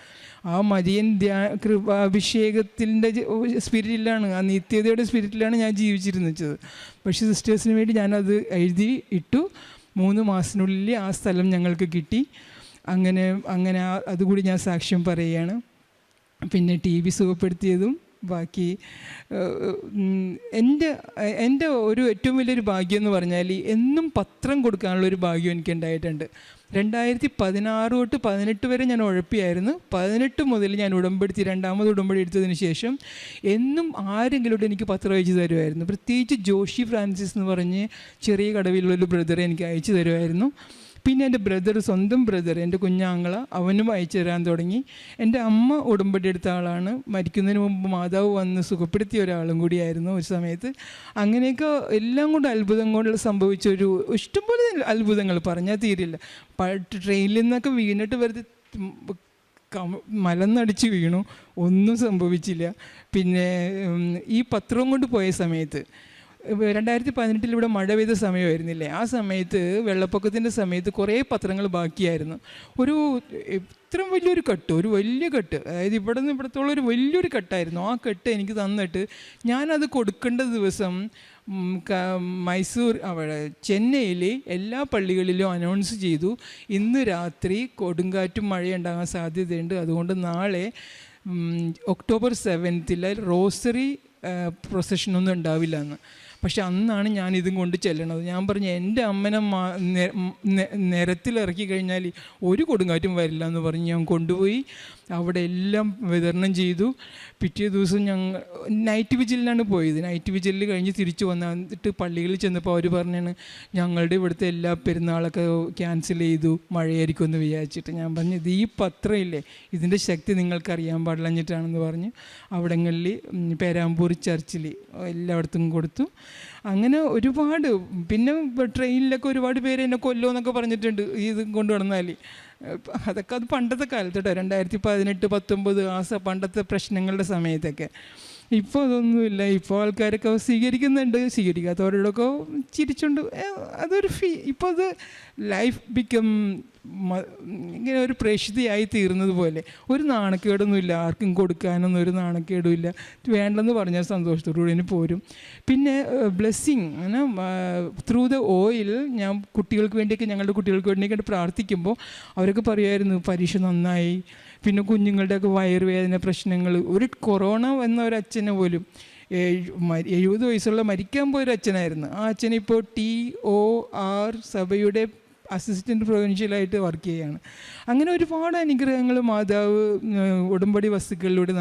ആ മരിയൻ ധ്യാ കൃപ അഭിഷേകത്തിന്റെ സ്പിരിറ്റിലാണ് ആ നിത്യതയുടെ സ്പിരിറ്റിലാണ് ഞാൻ ജീവിച്ചിരുന്നത്. പക്ഷേ സിസ്റ്റേഴ്സിന് വേണ്ടി ഞാനത് എഴുതി ഇട്ടു. മൂന്ന് മാസത്തിനുള്ളിൽ ആ സ്ഥലം ഞങ്ങൾക്ക് കിട്ടി. അങ്ങനെ അങ്ങനെ അതുകൂടി ഞാൻ സാക്ഷ്യം പറയുകയാണ്. പിന്നെ ടി വി സുഖപ്പെടുത്തിയതും ബാക്കി എന്റെ എന്റെ ഒരു ഏറ്റവും വലിയൊരു ഭാഗ്യം എന്ന് പറഞ്ഞാൽ എന്നും പത്രം കൊടുക്കാനുള്ള ഒരു ഭാഗ്യം എനിക്ക് ഉണ്ടായിട്ടുണ്ട് രണ്ടായിരത്തി പതിനാറ് തൊട്ട് പതിനെട്ട് വരെ ഞാൻ ഉഴപ്പിയായിരുന്നു. പതിനെട്ട് മുതൽ ഞാൻ ഉടമ്പടിച്ച് രണ്ടാമത് ഉടമ്പടി എടുത്തതിന് ശേഷം എന്നും ആരെങ്കിലും എനിക്ക് പത്രം അയച്ചു തരുമായിരുന്നു. പ്രത്യേകിച്ച് ജോഷി ഫ്രാൻസിസ് എന്ന് പറഞ്ഞ് ചെറിയ കടവിലുള്ളൊരു ബ്രദറെ എനിക്ക് അയച്ചു തരുമായിരുന്നു. പിന്നെ എന്റെ ബ്രദർ സ്വന്തം ബ്രദർ എന്റെ കുഞ്ഞാങ്ങള അവനും അയച്ചു തരാൻ തുടങ്ങി. എന്റെ അമ്മ ഉടമ്പടി എടുത്ത ആളാണ്. മരിക്കുന്നതിന് മുമ്പ് മാതാവ് വന്ന് സുഖപ്പെടുത്തിയ ഒരാളും കൂടിയായിരുന്നു ഒരു സമയത്ത്. അങ്ങനെയൊക്കെ എല്ലാം കൊണ്ട് അത്ഭുതം കൊണ്ട് സംഭവിച്ച ഒരു ഇഷ്ടംപോലെ അത്ഭുതങ്ങൾ. പറഞ്ഞാൽ തീരില്ല. ട്രെയിനിൽ നിന്നൊക്കെ വീണിട്ട് വെറുതെ മലന്നടിച്ച് വീണു. ഒന്നും സംഭവിച്ചില്ല. പിന്നെ ഈ പത്രവും കൊണ്ട് പോയ സമയത്ത് രണ്ടായിരത്തി പതിനെട്ടിൽ ഇവിടെ മഴ പെയ്ത സമയമായിരുന്നില്ലേ? ആ സമയത്ത് വെള്ളപ്പൊക്കത്തിന്റെ സമയത്ത് കുറേ പത്രങ്ങൾ ബാക്കിയായിരുന്നു. ഒരു ഇത്രയും വലിയൊരു കട്ട് ഒരു വലിയ കട്ട് അതായത് ഇവിടെ നിന്ന് ഇവിടത്തോളം ഒരു വലിയൊരു കട്ടായിരുന്നു. ആ കെട്ട് എനിക്ക് തന്നിട്ട് ഞാനത് കൊടുക്കേണ്ട ദിവസം മൈസൂർ അവിടെ ചെന്നൈയിലെ എല്ലാ പള്ളികളിലും അനൗൺസ് ചെയ്തു ഇന്ന് രാത്രി കൊടുങ്കാറ്റും മഴയുണ്ടാകാൻ സാധ്യതയുണ്ട്. അതുകൊണ്ട് നാളെ ഒക്ടോബർ സെവൻത്തിൽ റോസറി പ്രൊസഷനൊന്നും ഉണ്ടാവില്ല എന്ന്. പക്ഷെ അന്നാണ് ഞാൻ ഇതും കൊണ്ട് ചെല്ലണത്. ഞാൻ പറഞ്ഞു എന്റെ അമ്മനെ നിരത്തിലിറക്കി കഴിഞ്ഞാൽ ഒരു കൊടുങ്കാറ്റും വരില്ല എന്ന് പറഞ്ഞ് ഞാൻ കൊണ്ടുപോയി. അവിടെ എല്ലാം വിതരണം ചെയ്തു. പിറ്റേ ദിവസം ഞങ്ങൾ നൈറ്റ് വിജിലിനാണ് പോയത്. നൈറ്റ് വിജിലിൽ കഴിഞ്ഞ് തിരിച്ചു വന്നിട്ട് പള്ളികളിൽ ചെന്നപ്പോൾ അവർ പറഞ്ഞാണ് ഞങ്ങളുടെ ഇവിടുത്തെ എല്ലാ പെരുന്നാളൊക്കെ ക്യാൻസൽ ചെയ്തു. മഴയായിരിക്കും എന്ന് വിചാരിച്ചിട്ട്. ഞാൻ പറഞ്ഞു ഇത് ഈ പത്രമില്ലേ? ഇതിന്റെ ശക്തി നിങ്ങൾക്കറിയാൻ പാടില്ലഞ്ഞിട്ടാണെന്ന് പറഞ്ഞ് അവിടങ്ങളിൽ പേരാമ്പൂർ ചർച്ചിൽ എല്ലായിടത്തും കൊടുത്തു. അങ്ങനെ ഒരുപാട്. പിന്നെ ട്രെയിനിലൊക്കെ ഒരുപാട് പേര് എന്നെ കൊല്ലുമെന്നൊക്കെ പറഞ്ഞിട്ടുണ്ട് ഇത് കൊണ്ടുവന്നാൽ അതൊക്കെ അത് പണ്ടത്തെ കാലത്ത് കേട്ടോ രണ്ടായിരത്തി പതിനെട്ട് പത്തൊമ്പത് ആ പണ്ടത്തെ പ്രശ്നങ്ങളുടെ സമയത്തൊക്കെ. ഇപ്പോൾ അതൊന്നുമില്ല. ഇപ്പോൾ ആൾക്കാരൊക്കെ സ്വീകരിക്കുന്നുണ്ട്. സ്വീകരിക്കാത്തവരോടൊക്കെ ചിരിച്ചുണ്ട്. അതൊരു ഫീ ഇപ്പോൾ അത് ലൈഫ് ബിക്കം ഇങ്ങനെ ഒരു പ്രേക്ഷിതയായി തീർന്നത് പോലെ. ഒരു നാണക്കേടൊന്നുമില്ല. ആർക്കും കൊടുക്കാനൊന്നും ഒരു നാണക്കേടുമില്ല. വേണ്ടെന്ന് പറഞ്ഞാൽ സന്തോഷത്തോടുകൂടി ഇനി പോരും. പിന്നെ ബ്ലെസ്സിങ്. അങ്ങനെ ത്രൂ ദ ഓയിൽ ഞാൻ കുട്ടികൾക്ക് വേണ്ടിയൊക്കെ ഞങ്ങളുടെ കുട്ടികൾക്ക് വേണ്ടിയൊക്കെ പ്രാർത്ഥിക്കുമ്പോൾ അവരൊക്കെ പറയുമായിരുന്നു പരീക്ഷ നന്നായി. പിന്നെ കുഞ്ഞുങ്ങളുടെയൊക്കെ വയറുവേദന പ്രശ്നങ്ങൾ ഒരു കൊറോണ വന്ന ഒരു അച്ഛനെ പോലും എഴുപത് വയസ്സുള്ള മരിക്കാൻ പോയൊരു അച്ഛനായിരുന്നു ആ അച്ഛൻ ഇപ്പോൾ ടി ഒ ആർ സഭയുടെ അസിസ്റ്റന്റ് പ്രൊവിൻഷ്യലായിട്ട് വർക്ക് ചെയ്യുകയാണ്. അങ്ങനെ ഒരുപാട് അനുഗ്രഹങ്ങൾ മാതാവ് ഉടമ്പടി വസ്തുക്കളിലൂടെ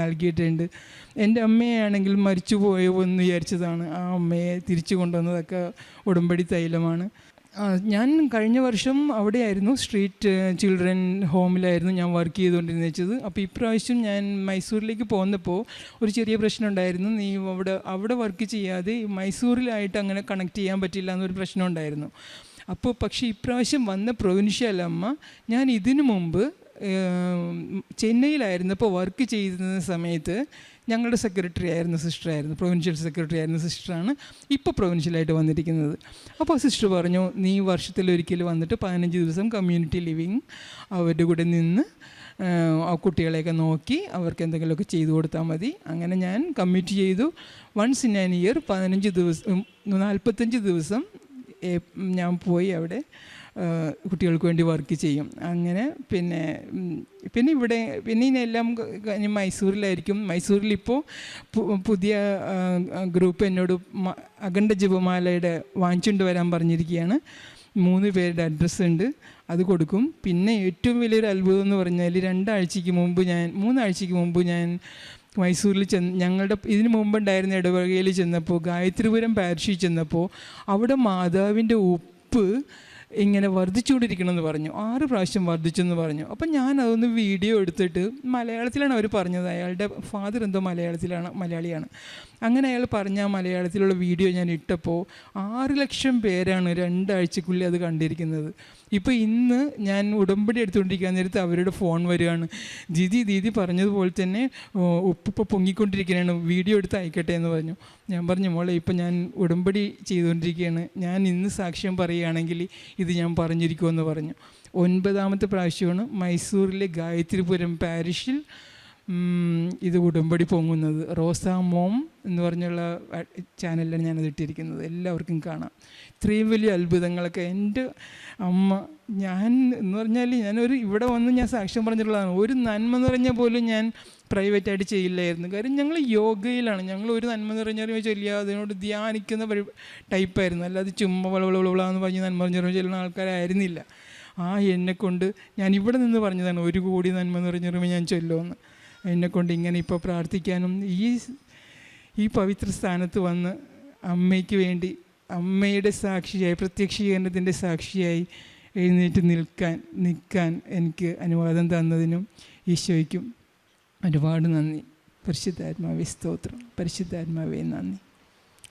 നൽകിയിട്ടുണ്ട്. എന്റെ അമ്മയാണെങ്കിൽ മരിച്ചു പോയോ എന്ന് വിചാരിച്ചതാണ് ആ അമ്മയെ തിരിച്ചു കൊണ്ടുവന്നതൊക്കെ ഉടമ്പടി തൈലമാണ്. ഞാൻ കഴിഞ്ഞ വർഷം അവിടെയായിരുന്നു സ്ട്രീറ്റ് ചിൽഡ്രൻ ഹോമിലായിരുന്നു ഞാൻ വർക്ക് ചെയ്തുകൊണ്ടിരുന്നത്. വെച്ചത് അപ്പോൾ ഇപ്രാവശ്യം ഞാൻ മൈസൂരിലേക്ക് പോകുന്നപ്പോൾ ഒരു ചെറിയ പ്രശ്നം ഉണ്ടായിരുന്നു നീ അവിടെ അവിടെ വർക്ക് ചെയ്യാതെ മൈസൂരിലായിട്ട് അങ്ങനെ കണക്ട് ചെയ്യാൻ പറ്റില്ല എന്നൊരു പ്രശ്നം ഉണ്ടായിരുന്നു അപ്പോൾ പക്ഷേ ഇപ്രാവശ്യം വന്ന പ്രൊവിൻഷ്യൽ അമ്മ ഞാൻ ഇതിനു മുമ്പ് ചെന്നൈയിലായിരുന്നപ്പോൾ വർക്ക് ചെയ്യുന്ന സമയത്ത് ഞങ്ങളുടെ സെക്രട്ടറി ആയിരുന്നു സിസ്റ്റർ ആയിരുന്നു പ്രൊവിൻഷ്യൽ സെക്രട്ടറി ആയിരുന്ന സിസ്റ്ററാണ് ഇപ്പോൾ പ്രൊവിൻഷ്യലായിട്ട് വന്നിരിക്കുന്നത്. അപ്പോൾ സിസ്റ്റർ പറഞ്ഞു നീ വർഷത്തിൽ ഒരിക്കൽ വന്നിട്ട് പതിനഞ്ച് ദിവസം കമ്മ്യൂണിറ്റി ലിവിങ് അവരുടെ കൂടെ നിന്ന് ആ, കുട്ടികളെയൊക്കെ നോക്കി അവർക്ക് എന്തെങ്കിലുമൊക്കെ ചെയ്തു കൊടുത്താൽ മതി. അങ്ങനെ ഞാൻ കമ്മിറ്റ് ചെയ്തു. വൺസ് ഇൻ ആൻ ഇയർ പതിനഞ്ച് ദിവസം നാൽപ്പത്തഞ്ച് ദിവസം ഞാൻ പോയി അവിടെ കുട്ടികൾക്ക് വേണ്ടി വർക്ക് ചെയ്യും. അങ്ങനെ പിന്നെ പിന്നെ ഇവിടെ പിന്നെ ക- മൈസൂരിലായിരിക്കും. മൈസൂരിൽ ഇപ്പോൾ പുതിയ ഗ്രൂപ്പ് എന്നോട് അഖണ്ഡ ജപമാലയുടെ വാങ്ങിച്ചുകൊണ്ട് വരാൻ പറഞ്ഞിരിക്കുകയാണ്. മൂന്ന് പേരുടെ അഡ്രസ്സ് ഉണ്ട്. അത് കൊടുക്കും. പിന്നെ ഏറ്റവും വലിയൊരു അത്ഭുതം എന്ന് പറഞ്ഞാൽ രണ്ടാഴ്ചയ്ക്ക് മുമ്പ് ഞാൻ മൂന്നാഴ്ചയ്ക്ക് മുമ്പ് ഞാൻ മൈസൂരിൽ ചെന്ന് ഞങ്ങളുടെ ഇതിന് മുമ്പുണ്ടായിരുന്ന ഇടവകയിൽ ചെന്നപ്പോൾ ഗായത്രിപുരം പാരിഷിൽ ചെന്നപ്പോൾ അവിടെ മാതാവിന്റെ ഉപ്പ് ഇങ്ങനെ വർദ്ധിച്ചുകൊണ്ടിരിക്കണമെന്ന് പറഞ്ഞു. ആറ് പ്രാവശ്യം വർദ്ധിച്ചെന്ന് പറഞ്ഞു. അപ്പം ഞാൻ അതൊന്ന് വീഡിയോ എടുത്തിട്ട് മലയാളത്തിലാണ് അവർ പറഞ്ഞത്. അയാളുടെ ഫാദർ എന്തോ മലയാളത്തിലാണ് മലയാളിയാണ്. അങ്ങനെ അയാൾ പറഞ്ഞ ആ മലയാളത്തിലുള്ള വീഡിയോ ഞാൻ ഇട്ടപ്പോൾ ആറ് ലക്ഷം പേരാണ് രണ്ടാഴ്ചക്കുള്ളിൽ അത് കണ്ടിരിക്കുന്നത്. ഇപ്പോൾ ഇന്ന് ഞാൻ ഉടമ്പടി എടുത്തുകൊണ്ടിരിക്കാൻ നേരത്ത് അവരുടെ ഫോൺ വരികയാണ്. ദീദി ദീദി പറഞ്ഞതുപോലെ തന്നെ ഉപ്പിപ്പോൾ പൊങ്ങിക്കൊണ്ടിരിക്കുകയാണ് വീഡിയോ എടുത്ത് അയക്കട്ടെ എന്ന് പറഞ്ഞു. ഞാൻ പറഞ്ഞു മോളെ ഇപ്പം ഞാൻ ഉടമ്പടി ചെയ്തുകൊണ്ടിരിക്കുകയാണ് ഞാൻ ഇന്ന് സാക്ഷ്യം പറയുകയാണെങ്കിൽ ഇത് ഞാൻ പറഞ്ഞിരിക്കുമെന്ന് പറഞ്ഞു. ഒൻപതാമത്തെ പ്രാവശ്യമാണ് മൈസൂരിലെ ഗായത്രിപുരം പാരിഷിൽ ഇത് ഉടമ്പടി പൊങ്ങുന്നത്. റോസാ മോം എന്ന് പറഞ്ഞുള്ള ചാനലിലാണ് ഞാനത് ഇട്ടിരിക്കുന്നത്. എല്ലാവർക്കും കാണാം. ഇത്രയും വലിയ അത്ഭുതങ്ങളൊക്കെ എന്റെ അമ്മ ഞാൻ എന്ന് പറഞ്ഞാൽ ഞാനൊരു ഇവിടെ വന്ന് ഞാൻ സാക്ഷ്യം പറഞ്ഞിട്ടുള്ളതാണ്. ഒരു നന്മ നിറഞ്ഞ പോലും ഞാൻ പ്രൈവറ്റായിട്ട് ചെയ്യില്ലായിരുന്നു. കാര്യം ഞങ്ങൾ യോഗയിലാണ്. ഞങ്ങൾ ഒരു നന്മ നിറഞ്ഞറിവ് ചൊല്ലിയ അതിനോട് ധ്യാനിക്കുന്ന പരി ടൈപ്പായിരുന്നു അല്ലാതെ ചുമ്മാ വളവളവളവളാന്ന് പറഞ്ഞ് നന്മ നിറഞ്ഞറിവ് ചെല്ലുന്ന ആൾക്കാരായിരുന്നില്ല. ആ എന്നെക്കൊണ്ട് ഞാൻ ഇവിടെ നിന്ന് പറഞ്ഞതാണ് ഒരു കോടി നന്മ നിറഞ്ഞറിവ് ഞാൻ ചൊല്ലുമെന്ന് എന്നെക്കൊണ്ട് ഇങ്ങനെ ഇപ്പോൾ പ്രാർത്ഥിക്കാനും ഈ ഈ പവിത്ര സ്ഥാനത്ത് വന്ന് അമ്മയ്ക്ക് വേണ്ടി അമ്മയുടെ സാക്ഷിയായി പ്രത്യക്ഷീകരണത്തിന്റെ സാക്ഷിയായി എഴുന്നേറ്റ് നിൽക്കാൻ നിൽക്കാൻ എനിക്ക് അനുവാദം തന്നതിനും ഈശോയ്ക്കും ഒരുപാട് നന്ദി. പരിശുദ്ധാത്മാവേ സ്തോത്രം. പരിശുദ്ധാത്മാവേ നന്ദി.